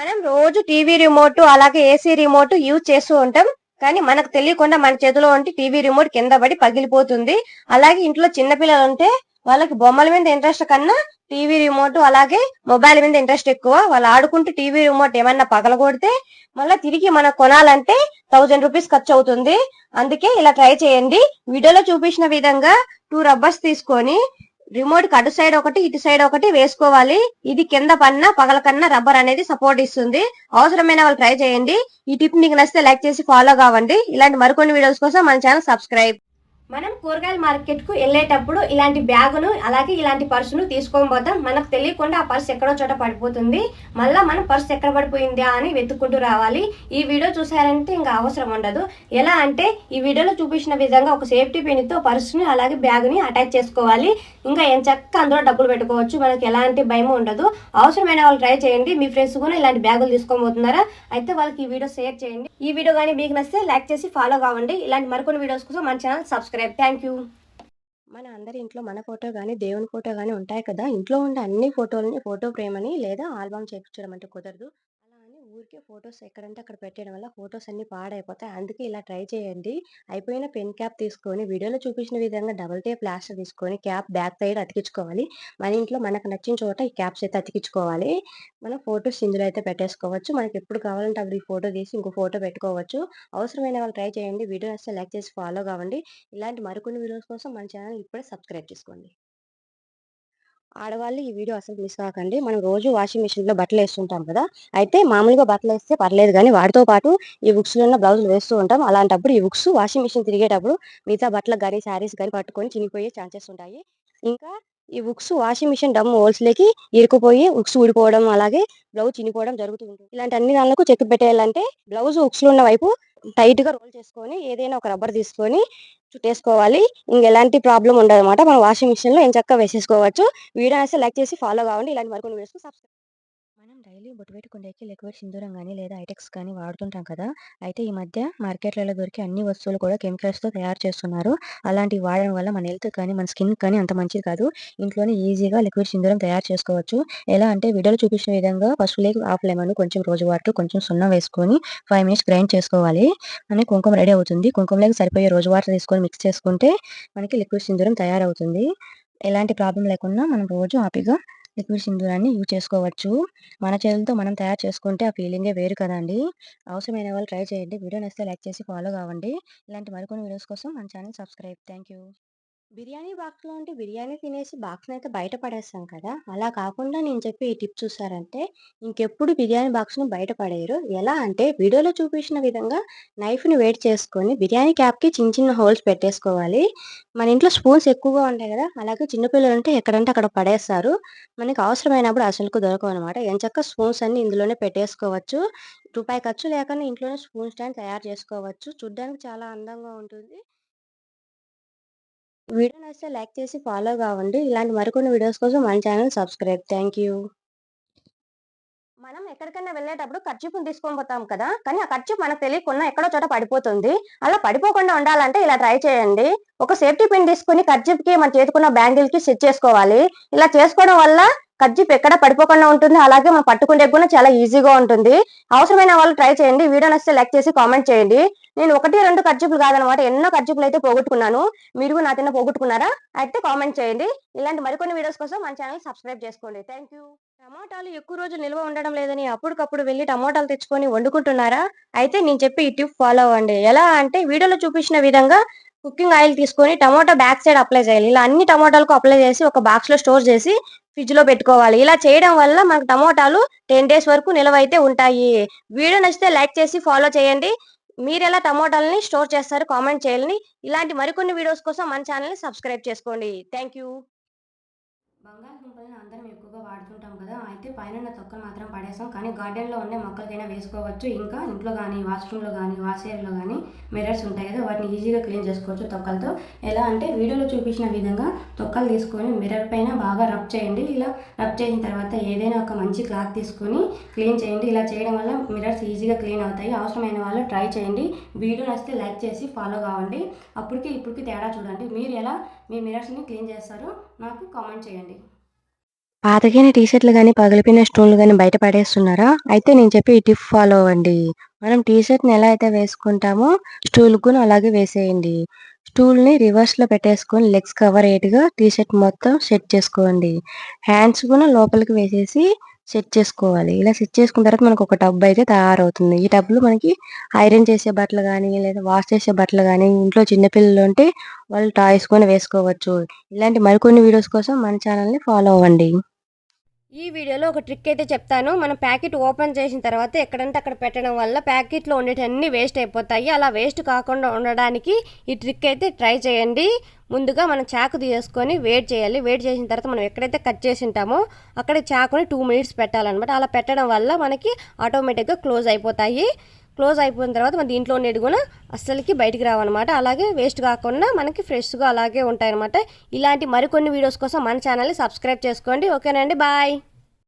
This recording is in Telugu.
మనం రోజు టీవీ రిమోట్ అలాగే ఏసీ రిమోట్ యూజ్ చేస్తూ ఉంటాం. కానీ మనకు తెలియకుండా మన చేతిలో ఉంటే టీవీ రిమోట్ కింద పడి పగిలిపోతుంది. అలాగే ఇంట్లో చిన్నపిల్లలు ఉంటే వాళ్ళకి బొమ్మల మీద ఇంట్రెస్ట్ కన్నా టీవీ రిమోట్ అలాగే మొబైల్ మీద ఇంట్రెస్ట్ ఎక్కువ. వాళ్ళు ఆడుకుంటూ టీవీ రిమోట్ ఏమన్నా పగలగొడితే మళ్ళీ తిరిగి మనం కొనాలంటే థౌజండ్ రూపీస్ ఖర్చు అవుతుంది. అందుకే ఇలా ట్రై చేయండి. వీడియోలో చూపించిన విధంగా టూ రబ్బర్స్ తీసుకొని రిమోట్కి అటు సైడ్ ఒకటి ఇటు సైడ్ ఒకటి వేసుకోవాలి. ఇది కింద పన్న పగల కన్నా రబ్బర్ అనేది సపోర్ట్ ఇస్తుంది. అవసరమైన వాళ్ళు ట్రై చేయండి. ఈ టిప్ మీకు నచ్చితే లైక్ చేసి ఫాలో కావండి. ఇలాంటి మరికొన్ని వీడియోస్ కోసం మన ఛానల్ సబ్స్క్రైబ్ మనం కూరగాయల మార్కెట్కు వెళ్ళేటప్పుడు ఇలాంటి బ్యాగును అలాగే ఇలాంటి పర్సును తీసుకొని పోతాం. మనకు తెలియకుండా ఆ పర్స్ ఎక్కడో చోట పడిపోతుంది. మళ్ళీ మనం పర్స్ ఎక్కడ పడిపోయిందా అని వెతుక్కుంటూ రావాలి. ఈ వీడియో చూసారంటే ఇంకా అవసరం ఉండదు. ఎలా అంటే ఈ వీడియోలో చూపించిన విధంగా ఒక సేఫ్టీ పిన్తో పర్సుని అలాగే బ్యాగ్ని అటాచ్ చేసుకోవాలి. ఇంకా ఏం చక్క అందులో డబ్బులు పెట్టుకోవచ్చు. మనకి ఎలాంటి భయం ఉండదు. అవసరమైన వాళ్ళు ట్రై చేయండి. మీ ఫ్రెండ్స్ కూడా ఇలాంటి బ్యాగులు తీసుకొని పోతున్నారా? అయితే వాళ్ళకి ఈ వీడియో షేర్ చేయండి. ఈ వీడియో కానీ మీకు నచ్చితే లైక్ చేసి ఫాలో కావండి. ఇలాంటి మరికొన్ని వీడియోస్ కోసం మన ఛానల్ సబ్స్క్రైబ్ థ్యాంక్ యూ మన అందరి ఇంట్లో మన ఫోటో కానీ దేవుని ఫోటో కానీ ఉంటాయి కదా. ఇంట్లో ఉండే అన్ని ఫోటోలని ఫోటో ఫ్రేమ్ అని లేదా ఆల్బమ్ చేయించడం అంటే కుదరదు. ఊరికే ఫొటోస్ ఎక్కడంటే అక్కడ పెట్టడం వల్ల ఫొటోస్ అన్ని పాడైపోతాయి. అందుకే ఇలా ట్రై చేయండి. అయిపోయిన పెన్ క్యాప్ తీసుకొని వీడియోలో చూపించిన విధంగా డబుల్ టేప్ ప్లాస్టర్ తీసుకొని క్యాప్ బ్యాక్ సైడ్ అతికించుకోవాలి. మన ఇంట్లో మనకు నచ్చిన చోట ఈ క్యాప్స్ అయితే అతికించుకోవాలి. మనం ఫొటోస్ ఇందులో అయితే పెట్టేసుకోవచ్చు. మనకి ఎప్పుడు కావాలంటే అప్పుడు ఈ ఫోటో తీసి ఇంకో ఫోటో పెట్టుకోవచ్చు. అవసరమైన వాళ్ళు ట్రై చేయండి. వీడియో నచ్చితే లైక్ చేసి ఫాలో కావండి. ఇలాంటి మరికొన్ని వీడియోస్ కోసం మన ఛానల్ ఇప్పుడే సబ్స్క్రైబ్ చేసుకోండి. ఆడవాళ్ళు ఈ వీడియో అసలు మిస్ కాకండి. మనం రోజు వాషింగ్ మిషన్లో బట్టలు వేస్తుంటాం కదా. అయితే మామూలుగా బట్టలు వేస్తే పర్లేదు కానీ వాటితో పాటు ఈ బుక్స్లో ఉన్న బ్లౌజులు వేస్తూ ఉంటాం. అలాంటప్పుడు ఈ బుక్స్ వాషింగ్ మిషన్ తిరిగేటప్పుడు మిగతా బట్టలకు కానీ శారీస్ కానీ పట్టుకొని చినిగిపోయే ఛాన్సెస్ ఉంటాయి. ఇంకా ఈ బుక్స్ వాషింగ్ మిషన్ డమ్ హోల్స్ లేకి ఇరుకుపోయి ఉక్స్ ఊడిపోవడం అలాగే బ్లౌజ్ చినిపోవడం జరుగుతూ ఉంటుంది. ఇలాంటి అన్ని దానిలకు చెక్ పెట్టేయాలంటే బ్లౌజ్ ఉక్స్లో ఉన్న వైపు టైట్గా రోల్ చేసుకొని ఏదైనా ఒక రబ్బర్ తీసుకొని చుట్టేసుకోవాలి. ఇంక ఎలాంటి ప్రాబ్లం ఉండదు అనమాట మనం వాషింగ్ మిషన్లో ఏం చక్కగా వేసేసుకోవచ్చు. వీడియో అయితే లైక్ చేసి ఫాలో కావండి. ఇలాంటి మరికొన్ని వీడియోస్ సబ్స్క్రైబ్ డైలీ బొట్టు పెట్టుకుండేకి లిక్విడ్ సింధూరం కానీ లేదా ఐటెక్స్ కానీ వాడుతుంటాం కదా అయితే ఈ మధ్య మార్కెట్లలో దొరికే అన్ని వస్తువులు కూడా కెమికల్స్తో తయారు చేస్తున్నారు. అలాంటివి వాడడం వల్ల మన హెల్త్ కానీ మన స్కిన్ కానీ అంత మంచిది కాదు. ఇంట్లోనే ఈజీగా లిక్విడ్ సింధూరం తయారు చేసుకోవచ్చు. ఎలా అంటే వీడియోలో చూపించిన విధంగా ఫస్ట్ లేక్ హాఫ్ లెమన్ కొంచెం రోజు వాటర్ కొంచెం సున్నం వేసుకొని ఫైవ్ మినిట్స్ గ్రైండ్ చేసుకోవాలి. అని కుంకుమ రెడీ అవుతుంది. కుంకుమలోకి సరిపోయే రోజు వాటర్ తీసుకొని మిక్స్ చేసుకుంటే మనకి లిక్విడ్ సింధూరం తయారవుతుంది. ఎలాంటి ప్రాబ్లం లేకుండా మనం రోజు హ్యాపీగా లిక్విడ్ సింధూరాన్ని యూజ్ చేసుకోవచ్చు. మన చేతులతో మనం తయారు చేసుకుంటే ఆ ఫీలింగే వేరు కదండి. అవసరమైన వాళ్ళు ట్రై చేయండి. వీడియో నచ్చితే లైక్ చేసి ఫాలో కావండి. ఇలాంటి మరికొన్ని వీడియోస్ కోసం మన channel subscribe. Thank you biryani బాక్స్లో ఉంటే బిర్యానీ తినేసి బాక్స్ని అయితే బయట పడేస్తాం కదా! అలా కాకుండా నేను చెప్పే ఈ టిప్ చూసారంటే ఇంకెప్పుడు బిర్యానీ బాక్స్ను బయట పడేయరు. ఎలా అంటే వీడియోలో చూపించిన విధంగా నైఫ్ని వేడి చేసుకొని బిర్యానీ క్యాప్కి చిన్న చిన్న హోల్స్ పెట్టేసుకోవాలి. మన ఇంట్లో స్పూన్స్ ఎక్కువగా ఉంటాయి కదా! అలాగే చిన్నపిల్లలు ఉంటే ఎక్కడంటే అక్కడ పడేస్తారు. మనకి అవసరమైనప్పుడు అసలుకు దొరకవు అనమాట ఎంచక్క స్పూన్స్ అన్ని ఇందులోనే పెట్టేసుకోవచ్చు. రూపాయి ఖర్చు లేకుండా ఇంట్లోనే స్పూన్ స్టాండ్ తయారు చేసుకోవచ్చు. చూడ్డానికి చాలా అందంగా ఉంటుంది. వీడియో నచ్చితే లైక్ చేసి ఫాలో కావండి. ఇలాంటి మరికొన్ని వీడియోస్ కోసం మన ఛానల్ సబ్స్క్రైబ్. Thank you. మనం ఎక్కడికైనా వెళ్ళేటప్పుడు ఖర్చుపుని తీసుకొని పోతాం కదా? కానీ ఆ ఖర్చు మనకు తెలియకుండా ఎక్కడో చోట పడిపోతుంది. అలా పడిపోకుండా ఉండాలంటే ఇలా ట్రై చేయండి. ఒక సేఫ్టీ పిన్ తీసుకుని ఖర్చుకి మన చేతుకున్న బ్యాంగిల్కి సెట్ చేసుకోవాలి. ఇలా చేసుకోవడం వల్ల కజ్జిప్ ఎక్కడ పడిపోకుండా ఉంటుంది అలాగే మనం పట్టుకుంటే కూడా చాలా ఈజీగా ఉంటుంది. అవసరమైన వాళ్ళు ట్రై చేయండి వీడియో నచ్చితే లైక్ చేసి కామెంట్ చేయండి. నేను ఒకటి రెండు ఖర్చులు కాదనమాట ఎన్నో ఖర్చులు అయితే పోగొట్టుకున్నాను. మీరు నా తిన్న పోగొట్టుకున్నారా? అయితే కామెంట్ చేయండి. ఇలాంటి మరికొన్ని వీడియోస్ కోసం మన ఛానల్ సబ్స్క్రైబ్ చేసుకోండి. థ్యాంక్ యూ టమోటాలు ఎక్కువ రోజులు నిల్వ ఉండడం లేదని అప్పటికప్పుడు వెళ్ళి టమోటాలు తెచ్చుకొని వండుకుంటున్నారా? అయితే నేను చెప్పి ఈ టిప్ ఫాలో అవ్వండి. ఎలా అంటే వీడియోలో చూపించిన విధంగా కుకింగ్ ఆయిల్ తీసుకొని టమోటా బ్యాక్ సైడ్ అప్లై చేయాలి. ఇలా అన్ని టమోటాలకు అప్లై చేసి ఒక బాక్స్లో స్టోర్ చేసి ఫ్రిడ్జ్లో పెట్టుకోవాలి. ఇలా చేయడం వల్ల మనకు టమోటాలు టెన్ డేస్ వరకు నిల్వ అయితే ఉంటాయి. వీడియో నచ్చితే లైక్ చేసి ఫాలో చేయండి. మీరు ఎలా టమోటాలని స్టోర్ చేస్తారు కామెంట్ చేయాలని ఇలాంటి మరికొన్ని వీడియోస్ కోసం మన ఛానల్ని సబ్స్క్రైబ్ చేసుకోండి. థ్యాంక్ యూ బంగాళదుంపలను అందరం కదా? అయితే పైన ఉన్న తొక్కలు మాత్రం పడేస్తాం. కానీ గార్డెన్లో ఉండే మొక్కలకైనా వేసుకోవచ్చు. ఇంకా ఇంట్లో కానీ వాష్రూమ్లో కానీ వాష్ ఏరియాలో కానీ మిర్రర్స్ ఉంటాయి కదా? వాటిని ఈజీగా క్లీన్ చేసుకోవచ్చు తొక్కలతో. ఎలా అంటే వీడియోలో చూపించిన విధంగా తొక్కలు తీసుకొని మిర్రర్ పైన బాగా రబ్ చేయండి. ఇలా రబ్ చేసిన తర్వాత ఏదైనా ఒక మంచి క్లాత్ తీసుకొని క్లీన్ చేయండి. ఇలా చేయడం వల్ల మిర్రర్స్ ఈజీగా క్లీన్ అవుతాయి. అవసరమైన వాళ్ళు ట్రై చేయండి. వీడియో నచ్చితే లైక్ చేసి ఫాలో కావండి. అప్పటికి ఇప్పటికి తేడా చూడండి. మీరు ఎలా మీ మిర్రర్స్ని క్లీన్ చేస్తారో నాకు కామెంట్ చేయండి. పాతకైన టీ షర్ట్లు కానీ పగిలిపోయిన స్టోన్లు కానీ బయట పడేస్తున్నారా? అయితే నేను చెప్పి ఈ టిప్ ఫాలో అవ్వండి. మనం టీ షర్ట్ని ఎలా అయితే వేసుకుంటామో స్టూల్ కూడా అలాగే వేసేయండి. స్టూల్ని రివర్స్లో పెట్టేసుకొని లెగ్స్ కవర్ అయ్యేట్టుగా టీ షర్ట్ మొత్తం సెట్ చేసుకోండి. హ్యాండ్స్ కూడా లోపలికి వేసేసి సెట్ చేసుకోవాలి. ఇలా సెట్ చేసుకున్న తర్వాత మనకు ఒక టబ్ అయితే తయారవుతుంది. ఈ టబ్లో మనకి ఐరన్ చేసే బట్టలు కానీ లేదా వాష్ చేసే బట్టలు కానీ ఇంట్లో చిన్నపిల్లలు ఉంటే వాళ్ళు టాయ్స్ కూడా వేసుకోవచ్చు. ఇలాంటి మరికొన్ని వీడియోస్ కోసం మన ఛానల్ని ఫాలో అవ్వండి. ఈ వీడియోలో ఒక ట్రిక్ అయితే చెప్తాను. మనం ప్యాకెట్ ఓపెన్ చేసిన తర్వాత ఎక్కడంటే అక్కడ పెట్టడం వల్ల ప్యాకెట్లో ఉండేటన్ని వేస్ట్ అయిపోతాయి. అలా వేస్ట్ కాకుండా ఉండడానికి ఈ ట్రిక్ అయితే ట్రై చేయండి. ముందుగా మనం చాకు తీసుకొని వెయిట్ చేయాలి. వెయిట్ చేసిన తర్వాత మనం ఎక్కడైతే కట్ చేసి ఉంటామో అక్కడ చాకుని టూ మినిట్స్ పెట్టాలన్నమాట. అలా పెట్టడం వల్ల మనకి ఆటోమేటిక్గా క్లోజ్ అయిపోతాయి. క్లోజ్ అయిపోయిన తర్వాత మన దీంట్లో ఉండేది కూడా అస్సలకి బయటికి రావన్నమాట. అలాగే వేస్ట్ కాకుండా మనకి ఫ్రెష్గా అలాగే ఉంటాయన్నమాట. ఇలాంటి మరికొన్ని వీడియోస్ కోసం మన ఛానల్ని సబ్స్క్రైబ్ చేసుకోండి. ఓకేనండి బాయ్.